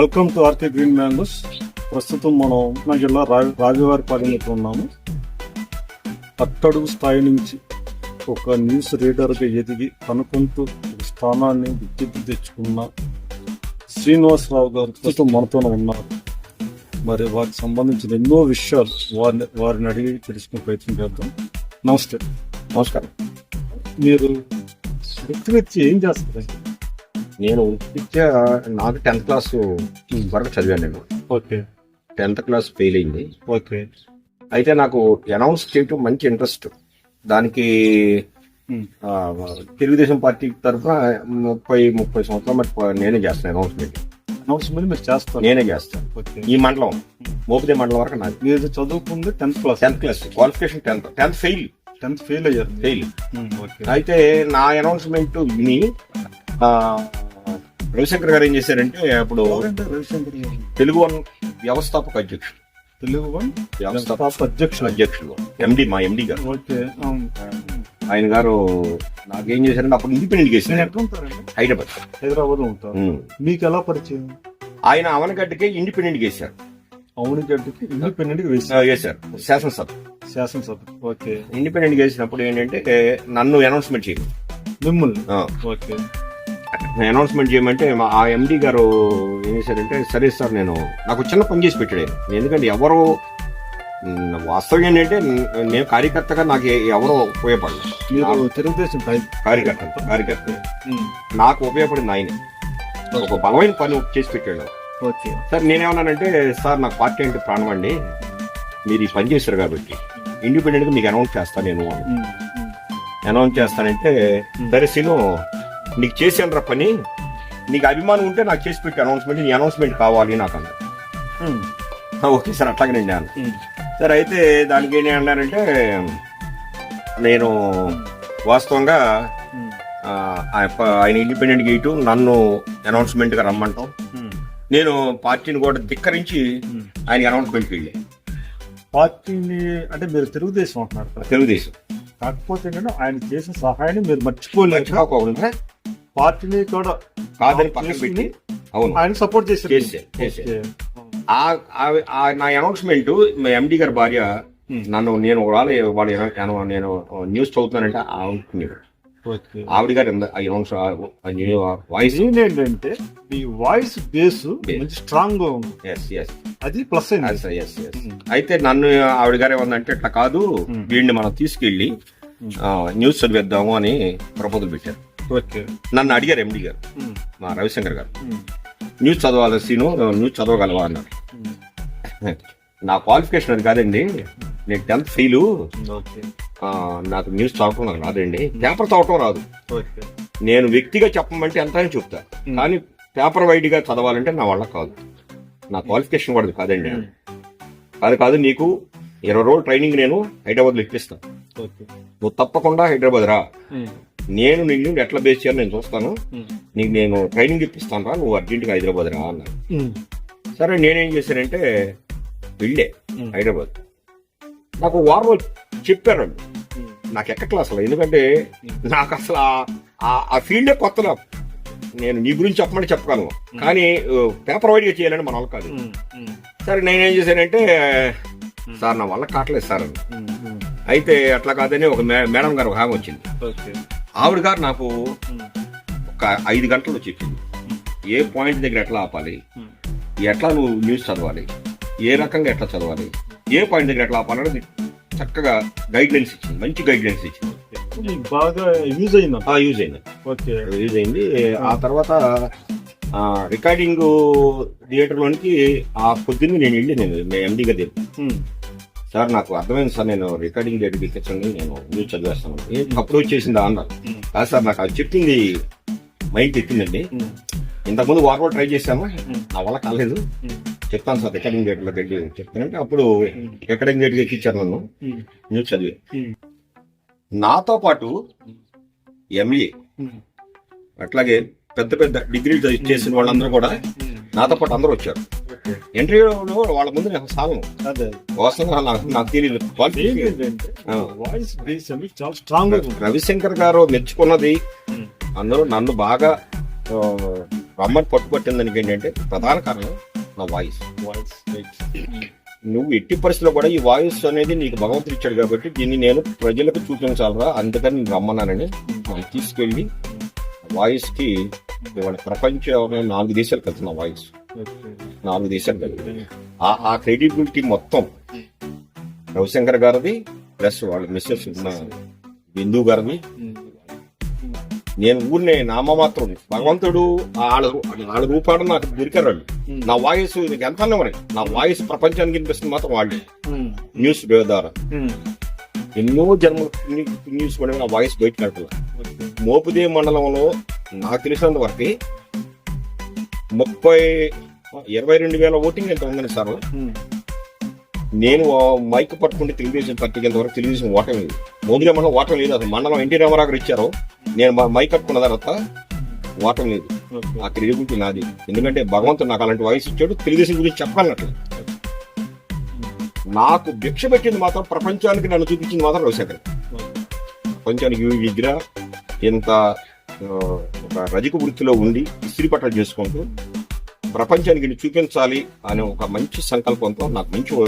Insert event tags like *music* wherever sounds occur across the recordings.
Welcome to RK green mangoes ప్రస్తుతం మనం ఉప్మా జిల్లా రా రాజవారిపాలెంలో ఉన్నాము. అట్టడుగు స్థాయి నుంచి ఒక న్యూస్ రీడర్గా ఎదిగి ఒక స్థానాన్ని విద్యుత్ తెచ్చుకున్న శ్రీనివాసరావు గారు ప్రస్తుతం మనతోనే ఉన్నారు. మరి వారికి సంబంధించిన ఎన్నో విషయాలు వారిని వారిని అడిగి తెలుసుకునే ప్రయత్నం చేద్దాం. నమస్తే. నమస్కారం. మీరు వ్యక్తిగత ఏం చేస్తారు నేను విద్య నాకు టెన్త్ క్లాస్ వరకు చదివాను నేను. ఓకే. టెన్త్ క్లాస్ ఫెయిల్ అయింది. ఓకే. అయితే నాకు అనౌన్స్ చేయటం మంచి ఇంట్రెస్ట్. దానికి. ఆ, తెలుగుదేశం పార్టీ తరఫున ముప్పై ముప్పై సంవత్సరాలు మట్టి నేనే చేస్తాను అనౌన్స్మెంట్. అనౌన్స్మెంట్ మీరు చేస్తారు. నేనే చేస్తాను. ఓకే. ఈ మండలం మోపిదే మండలం వరకు నాది. మీరు చదువుకుంది tenth class. Tenth class qualification tenth. Tenth fail. Tenth fail అయ్యారు. ఫెయిల్. ఓకే. అయితే నా అనౌన్స్మెంట్ విని ఆ, రవిశంకర్ గారు ఏం చేశారంటే అప్పుడు రవిశంకర్ గారు? తెలుగు వన్ వ్యవస్థాపక అధ్యక్షుడు. తెలుగు వన్ వ్యవస్థాపక స్టాఫ్ అధ్యక్షులు అధ్యక్షుడు. ఎండి మా ఎండి గారు. ఓకే. ఆయన గారు నాకేం చేశారంటే అప్పుడు ఇండిపెండెంట్ ఉంటారండి హైదరాబాద్. హైదరాబాద్ ఉంటారు. మీకు ఎలా పరిచయం? ఆయన అవనగడ్డకే ఇండిపెండెంట్ చేశారు. అవును గడ్డికి ఇండిపెండెంట్ చేశారు. శాసనసభ. శాసనసభ ఓకే. ఇండిపెండెంట్ చేసినప్పుడు ఏంటంటే నన్ను అనౌన్స్మెంట్ చేయండి మిమ్మల్ని? ఓకే. అనౌన్స్మెంట్ చేయమంటే మా ఆ ఎండి గారు ఏం చేశారంటే సరే సార్ నేను నాకు చిన్న పని చేసి పెట్టాడు. ఎందుకంటే ఎవరు వాస్తవం ఏంటంటే నేను కార్యకర్తగా నాకు ఎవరో ఉపయోగపడలేదు మీరు తెలుగుదేశం కార్యకర్త కార్యకర్త నాకు ఉపయోగపడింది ఆయన. ఒక బలమైన పని చేసి పెట్టాడు. ఓకే. సార్ నేనేమన్నానంటే సార్ నాకు పార్టీ అంటే ప్రాణం అండి మీరు ఈ పని చేశారు కాబట్టి ఇండిపెండెంట్గా మీకు అనౌన్స్ చేస్తాను నేను అనౌన్స్ చేస్తానంటే సరే సీను నీకు చేసాను పని. నీకు అభిమానం ఉంటే నాకు చేసి పెట్టి అనౌన్స్మెంట్ నీ అనౌన్స్మెంట్ కావాలి నాకు అన్నారు ఉమ్, "ఆ, ఓకే సార్ అట్లాగే నేను సరే అయితే దానికి ఏం అన్నారంటే నేను వాస్తవంగా ఆయన- ఇండిపెండెంట్ గేటు నన్ను అనౌన్స్మెంట్గా రమ్మంటాం. నేను పార్టీని కూడా ధిక్కరించి. ఆయన అనౌన్స్మెంట్కి వెళ్ళి పార్టీని అంటే మీరు తెలుగుదేశం అంటున్నారు తెలుగుదేశం. కాకపోతే ఏంటంటే ఆయన చేసిన సహాయాన్ని మీరు మర్చిపోకుండా పార్టీని కూడా కాదని పక్కన పెట్టి అవును. ఆయన సపోర్ట్ ఆ నా అనౌన్స్మెంట్ మా ఎండి గారి భార్య Hmm. నన్ను నేను వాళ్ళ వాళ్ళు నేను న్యూస్ చదువుతున్నానంటే ఆవిడ ఓకే ఆవిడ గారు అనౌన్స్ వాయిస్ ఏంటంటే ఈ వాయిస్ బేస్. మంచి స్ట్రాంగ్గా ఉంది. ఎస్ ఎస్ అది ప్లస్ ఎస్ అయితే నన్ను ఆవిడ గారు ఏమందంటే ఇట్లా కాదు Hmm. వీడిని మనం తీసుకెళ్ళి న్యూస్ చదివేద్దాము అని ప్రపోజల్ పెట్టారు. నన్ను అడిగారు ఎండి గారు. మా రవిశంకర్ గారు. న్యూస్ చదవాలి సీను న్యూస్ చదవగలవా అన్నారు. నా క్వాలిఫికేషన్ అది కాదండి. నేను టెన్త్ ఫెయిల్. ఓకే. నాకు న్యూస్ చదవటం నాకు రాదండి. పేపర్ చదవటం రాదు. నేను వ్యక్తిగా చెప్పమంటే ఎంతైనా చెప్తా. కానీ పేపర్ వైడ్గా చదవాలంటే నా వల్ల కాదు. నా క్వాలిఫికేషన్ కూడా కాదండి. అది కాదు నీకు ఇరవై రోజులు ట్రైనింగ్ నేను హైదరాబాద్లో ఇప్పిస్తా. ఓకే. నువ్వు తప్పకుండా హైదరాబాద్ రా. నేను నిన్ను ఎట్లా బేస్ చేయాలి నేను చూస్తాను. నీకు నేను ట్రైనింగ్ ఇప్పిస్తాను రా నువ్వు అర్జెంట్గా హైదరాబాద్ రా అన్నాను సరే నేనేం చేశానంటే వెళ్ళే హైదరాబాద్. నాకు వారం చెప్పారు నాకు ఎక్క క్లాస్ అసలు ఎందుకంటే నాకు అసలు ఆ- ఫీల్డే కొత్త నాకు. నేను నీ గురించి చెప్పమంటే చెప్పగలను. కానీ పేపర్ వైడ్గా చేయాలని మన కాదు. సరే నేనేం చేశానంటే సార్ నా వల్ల కావట్లేదు సార్ అయితే అట్లా కాదని ఒక మే- మేడం గారు ఒక ఆమె వచ్చింది. ఆవిడ గారు నాకు ఒక ఐదు గంటలు చెప్పింది. ఏ పాయింట్ దగ్గర ఎట్లా ఆపాలి? ఎట్లా నువ్వు న్యూస్ చదవాలి? ఏ రకంగా ఎట్లా చదవాలి? ఏ పాయింట్ దగ్గర ఎట్లా ఆపాలనేది చక్కగా గైడ్ లైన్స్ ఇచ్చింది. మంచి గైడ్ లైన్స్ ఇచ్చింది బాగా యూజ్ అయింది? ఆ యూజ్ అయింది. ఓకే. రిలీజ్ అయింది. ఆ తర్వాత రికార్డింగ్ థియేటర్ లోనికి ఆ పొద్దున్న నేను వెళ్ళి నేను ఎండి గారి సార్ నాకు అర్థమైంది సార్ నేను రికార్డింగ్ థియేటర్కి ఎక్కించండి నేను న్యూస్ చదివేస్తాను. ఏ అప్పుడు వచ్చేసిందా అన్నారు కాదు సార్ నాకు అది చెప్పింది మైండ్ ఎక్కిందండి. ఉమ్, ఇంతకుముందు వారం రోజులు ట్రై చేశాము? నా వల్ల కాలేదు. చెప్తాను సార్ రికార్డింగ్ థియేటర్లో వెళ్ళి చెప్తానంటే అప్పుడు రికార్డింగ్ థియేటర్కి ఎక్కించారు నన్ను. న్యూస్ చదివి. నాతో పాటు ఎంఏ అట్లాగే పెద్ద పెద్ద డిగ్రీలు చేసిన వాళ్ళందరూ కూడా నాతో పాటు అందరూ వచ్చారు. ఇంటర్వ్యూలో వాళ్ళ ముందు నేను సాగను. అదే. నాకు నాకు తెలియదు. వాయిస్ బేస్ అనేది చాలా స్ట్రాంగ్ రవిశంకర్ గారు మెచ్చుకున్నది. అందరూ నన్ను బాగా రమ్మని పట్టుబట్టిన దానికి ఏంటంటే ప్రధాన కారణం నా వాయిస్ వాయిస్ నువ్వు ఎట్టి పరిస్థితిలో కూడా ఈ వాయిస్ అనేది నీకు భగవంతుడు ఇచ్చాడు కాబట్టి దీన్ని నేను ప్రజలకు చూపించాలరా. అందుకని నేను రమ్మన్నానని మనం తీసుకెళ్ళి వాయిస్కి ఇవాళ ప్రపంచంలో నాలుగు దేశాలకు వెళ్తున్నా వాయిస్ నాలుగు దేశాలకు వెళ్తుంది ఆ ఆ క్రెడిబిలిటీ మొత్తం రవిశంకర్ గారిది ప్లస్ వాళ్ళ మిస్సెస్ ఉన్న బిందు గారిది. నేను ఊరినే నామమాత్రం భగవంతుడు వాళ్ళ వాళ్ళ రూపాడు నాకు దొరికారు వాళ్ళు. నా వాయిస్ ఎంత మరి? నా వాయిస్ ప్రపంచానికి వినిపిస్తుంది మాత్రం వాళ్ళే. న్యూస్ ద్వారా. ఎన్నో జన్మల పుణ్య- న్యూస్ కూడా నా వాయిస్ వెళ్తున్నా మోపుదే మండలంలో నాకు తెలిసినంత వరకు ముప్పై ఇరవై రెండు వేల ఓటింగ్ ఎంత ఉందని సార్? నేను మైక్ పట్టుకుంటే తెలుగుదేశం పార్టీకి ఎంతవరకు తెలుగుదేశం ఓటం లేదు. మోదిరే మండలం ఓటం లేదు. అసలు మండలం ఎన్టీ రామారావు గారు ఇచ్చారు. నేను మైక్ పట్టుకున్న తర్వాత ఓటం లేదు. ఆ క్రెడిబిలిటీ నాది. ఎందుకంటే భగవంతుడు నాకు అలాంటి వయసు ఇచ్చాడు. తెలుగుదేశం గురించి చెప్పాలన్నట్లు నాకు భిక్ష పెట్టింది మాత్రం ప్రపంచానికి నన్ను చూపించింది మాత్రం రవిశేఖర్ ప్రపంచానికి ఈ విగ్రహ ఇంత ఒక రజక వృత్తిలో ఉండి ఇస్త్రీ పట్టలు చేసుకుంటూ ప్రపంచానికి చూపించాలి అనే ఒక మంచి సంకల్పంతో నాకు మంచి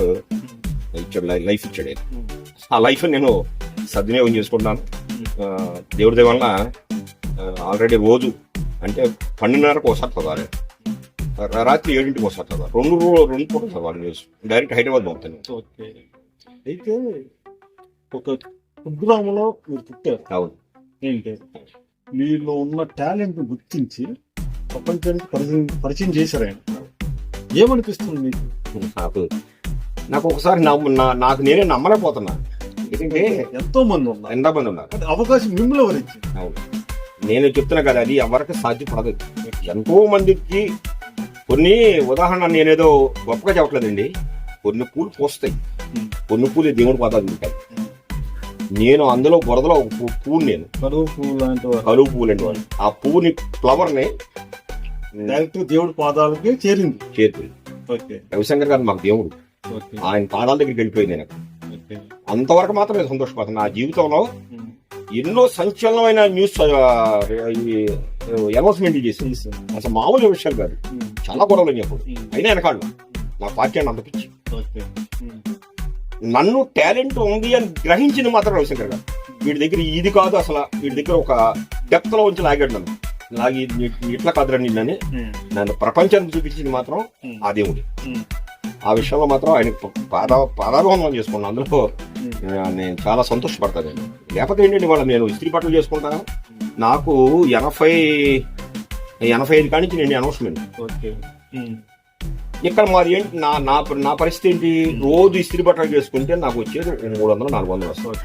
ఇచ్చాడు లైఫ్ ఇచ్చాడు. ఆ లైఫ్ నేను సద్వినియోగం చేసుకుంటున్నాను దేవుడి వలన ఆల్రెడీ రోజు అంటే పన్నెండున్నరకు ఒకసారి చదవాలి. రాత్రి ఏడింటికి ఒకసారి చదవాలి. రెండు రో- రెండు పూట చదవాలి న్యూస్ డైరెక్ట్ హైదరాబాద్ పంపుతాను ఓకే. అయితే ఒక కుగ్రామంలో మీరు పుట్టారు. అవును. ఏంటి? మీలో ఉన్న టాలెంట్ గుర్తించి ప్రపంచానికి పరిచయం పరిచయం చేశారు ఆయన. ఏమనిపిస్తుంది మీకు? నాకు నాకు ఒకసారి నమ్ము- నా- నాకు నేనే నమ్మలేకపోతున్నా. ఎందుకంటే ఎంతో మంది ఉన్నారు. ఎంతో మంది ఉన్నారు. అది అవకాశం మిమ్మల్ని ఎవరిచ్చి అవును. నేను చెప్తున్నా కదా అది ఎవరికి సాధ్యపడదు. ఎంతో మందికి కొన్ని ఉదాహరణ నేనేదో గొప్పగా చెప్పట్లేదండి. కొన్ని పూలు పోస్తాయి. కొన్ని పూలు దేవుడి పాదాలు ఉంటాయి. నేను అందులో బురదలో ఒక పువ్వు నేను. కరువు పువ్వు లాంటి కలువు వాళ్ళు ఆ పువ్వుని ఫ్లవర్ని డైరెక్ట్ దేవుడి పాదాలకి చేరింది. చేతి ఓకే. రవిశంకర్ గారు మాకు దేవుడు. ఓకే. ఆయన పాదాల దగ్గరికి వెళ్ళిపోయింది నేను. ఓకే. అంతవరకు మాత్రం నేను సంతోషపడుతున్నా నా జీవితంలో ఎన్నో సంచలనమైన న్యూస్ అనౌన్స్మెంట్ చేసి అసలు మామూలు విషయాలు కాదు చాలా గొడవలు చెప్పాడు అయినా వెనకాడు నా పార్టీ అని అంత పిచ్చి. ఓకే. నన్ను టాలెంట్ ఉంది అని గ్రహించింది మాత్రం రవిశంకర్ గారు. వీడి దగ్గర ఇది కాదు అసలు. వీడి దగ్గర ఒక డెప్త్లో ఉంచి లాగాడు నన్ను. లాగి ఇట్లా కాదురా నిన్నని నన్ను ప్రపంచానికి చూపించింది మాత్రం ఆ దేవుడు. ఆ విషయంలో మాత్రం ఆయన పాద పాదాభివందనం చేసుకున్నాను. అందులో నేను చాలా సంతోషపడతాను నేను. లేకపోతే ఏంటంటే వాళ్ళ నేను ఇస్త్రీ బట్టలు చేసుకుంటాను. నాకు ఎనభై ఎనభై ఐదు కాడి నుంచి నేను అనౌన్స్మెంట్. ఓకే. ఇక్కడ మాది ఏంటి నా నా నా పరిస్థితి ఏంటి? రోజు ఇస్త్రీ బట్టలు చేసుకుంటే నాకు వచ్చేది మూడు వందలు నాలుగు వందలు వస్తాయి.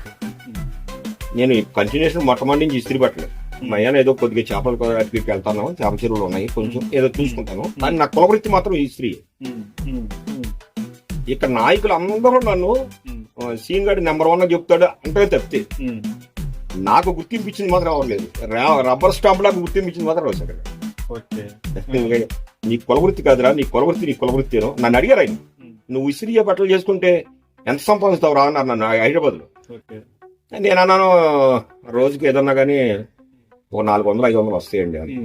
నేను కంటిన్యూషన్ మొట్టమొదటి నుంచి ఇస్త్రీ బట్టలు. మా అయ్యన ఏదో కొద్దిగా చేపల అటుకి వెళ్తాను చేప చెరువులు ఉన్నాయి కొంచెం ఏదో చూసుకుంటాను. కానీ నా కులవృత్తి మాత్రం ఈ స్త్రీ. ఇక్కడ నాయకులు అందరూ నన్ను సీన్ గారి నెంబర్ వన్ చెప్తాడు అంటే తప్పితే నాకు గుర్తింపు ఇచ్చింది మాత్రం అవ్వలేదు రబ్బర్ స్టాంప్ లాగా గుర్తింపు ఇచ్చింది మాత్రం సార్ ఓకే. *laughs* నీ కులవృత్తి కాదురా నీ కులవృత్తి నీ కులవృత్తి నన్ను అడిగారు ఆయన. నువ్వు ఇసిరియ బట్టలు చేసుకుంటే ఎంత సంపాదిస్తావు రా అన్నారు నన్ను హైదరాబాద్లో ఓకే. నేను అన్నాను రోజుకి ఏదన్నా కానీ ఓ నాలుగు వందలు ఐదు వందలు వస్తాయండి అని.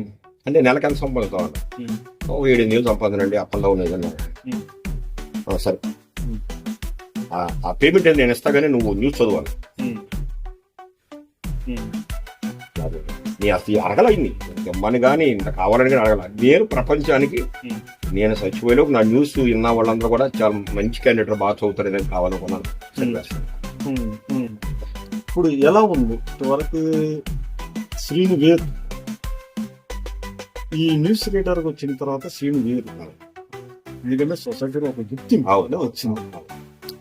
అంటే నెలకి ఎంత సంపాదిస్తావు అన్న ఓ ఏడు ఎనిమిది సంపాదనండి అప్పల్లో ఉన్నది అన్నా "ఆ, సరే. ఆ- పేమెంట్ నేను ఇస్తా కానీ నువ్వు న్యూస్ చదవాలి నీ అసలు అడగలైంది ఇమ్మని కానీ ఇంత కావాలని కానీ అడగల. నేను ప్రపంచానికి నేను చచ్చిపోయేలోపు నా న్యూస్ విన్న వాళ్ళందరూ కూడా చాలా మంచి క్యాండిడేట్ బాగా చదువుతారు నేను కావాలనుకున్నాను. ఇప్పుడు ఎలా ఉంది? ఇంతవరకు శ్రీను వేరు ఈ న్యూస్ రీడర్కి వచ్చిన తర్వాత శ్రీను వేరు ఎందుకంటే సొసైటీలో ఒక గుర్తింపు అవును. అనేది వచ్చింది.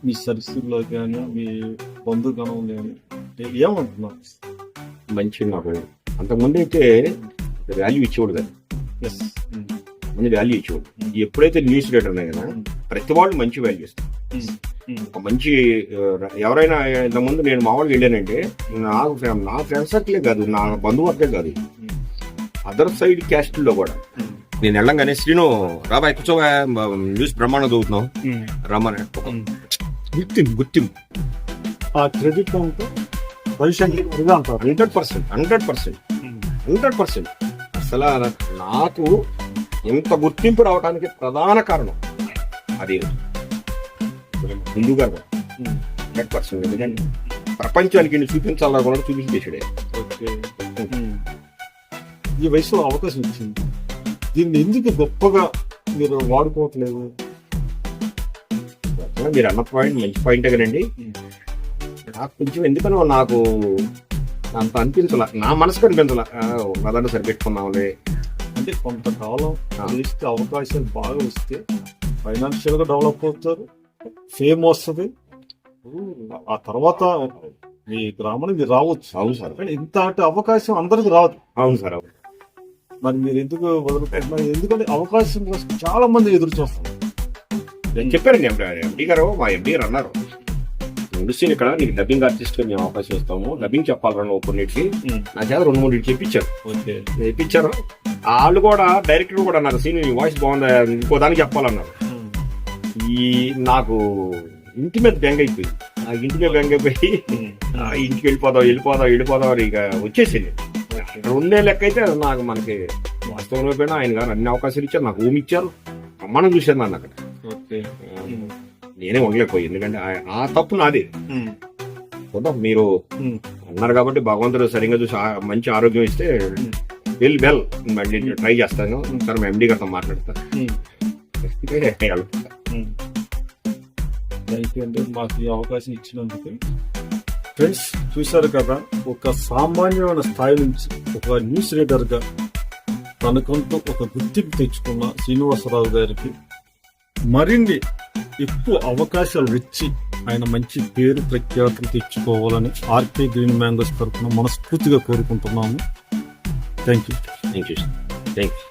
మీ సరిస్థితుల్లో కానీ మీ బంధుగణం కానీ ఏమంటున్నారు మంచి నాకు అంతకుముందు అయితే వాల్యూ ఇచ్చేవాడు కదా. మంచి వాల్యూ ఇచ్చేవాడు ఎప్పుడైతే న్యూస్ రీడర్ కదా ప్రతి వాళ్ళు మంచి వాల్యూ ఇస్తారు. ఒక మంచి ఎవరైనా ఇంతకుముందు నేను మామూలుగా వెళ్ళానంటే నాకు నా ఫ్రెండ్ సర్కిలే కాదు నా బంధువర్గే కాదు అదర్ సైడ్ క్యాస్ట్లో కూడా. నేను వెళ్ళంగానే శ్రీను రాబాయ్ కూర్చోవా న్యూస్ బ్రహ్మాండం చదువుతున్నావు. రమ్మని. ఒక గుర్తింపు గుర్తింపు ఆ క్రెడిట్ అంతా hundred percent hundred percent hundred percent. అసలు నాకు ఇంత గుర్తింపు రావడానికి ప్రధాన కారణం అది హిందూ గారు హండ్రెడ్ పర్సెంట్ ఎందుకంటే ప్రపంచానికి చూపించాలనుకున్నాడు చూపించేసాడే ఈ వయసులో అవకాశం ఇచ్చింది. దీన్ని ఎందుకు గొప్పగా మీరు వాడుకోవట్లేదు? మీరు అన్న పాయింట్ మంచి పాయింట్ కదండి. నాకు కొంచెం ఎందుకనో నాకు అంత అనిపించలా. నా మనసుకు అనిపించలా. ఉన్నదాన్ని సరిపెట్టుకున్నాంలే అంటే కొంతకాలం. చేస్తే అవకాశాలు బాగా వస్తే ఫైనాన్షియల్గా డెవలప్ అవుతారు ఫేమ్ వస్తుంది. ఆ తర్వాత మీ గ్రామానికి రావచ్చు. అవును సార్. కానీ ఇంత అవకాశం అందరికి రాదు. అవును సార్ అవును. మరి మీరు ఎందుకు వదులుకుంటున్నారు ఎందుకంటే అవకాశం కోసం చాలా మంది ఎదురు చూస్తారు. నేను చెప్పారండి ఎండి గారు మా ఎండి గారు అన్నారు. ఇండస్ట్రీని ఇక్కడ నీకు డబ్బింగ్ ఆర్టిస్ట్గా మేము అవకాశం ఇస్తాము. డబ్బింగ్ చెప్పాలరా నువ్వు కొన్నిటికి? నా చేత రెండు మూడు చెప్పించారు చెప్పించారు వాళ్ళు కూడా డైరెక్టర్ కూడా అన్నారు సీన్ నీ వాయిస్ బాగుంది? ఇంకో దానికి చెప్పాలన్నారు. ఈ నాకు ఇంటి మీద బెంగ అయిపోయింది నాకు ఇంటి మీద బెంగ అయిపోయి ఇంటికి వెళ్ళిపోదాం వెళ్ళిపోదాం వెళ్ళిపోదాం అని ఇక వచ్చేసింది. రెండే లెక్క అయితే నాకు మనకి వాస్తవంలో పోయినా ఆయన గారు అన్ని అవకాశాలు ఇచ్చారు నాకు ఊమి ఇచ్చారు మనం చూశాను నన్ను అక్కడ. నేనే ఉండలేకపోయి. ఎందుకంటే ఆ- తప్పు నాది. చూద్దాం మీరు అన్నారు కాబట్టి భగవంతుడు సరిగ్గా చూసి మంచి ఆరోగ్యం ఇస్తే వెల్ వెల్. మళ్ళీ ట్రై చేస్తాను. సార్ మా ఎండి గారితో అండి మాకు ఈ అవకాశం ఇచ్చినందుకు ఫ్రెండ్స్ చూశారు కదా ఒక సామాన్యమైన స్థాయి నుంచి ఒక న్యూస్ రీడర్గా తనకంటూ ఒక గుర్తింపు తెచ్చుకున్న శ్రీనివాసరావు గారికి మరిన్ని ఎక్కువ అవకాశాలు ఇచ్చి ఆయన మంచి పేరు ప్రఖ్యాతులు తెచ్చుకోవాలని ఆర్కే గ్రీన్ మ్యాంగోస్ తరఫున మనస్ఫూర్తిగా కోరుకుంటున్నాము. Thank you thank you thank you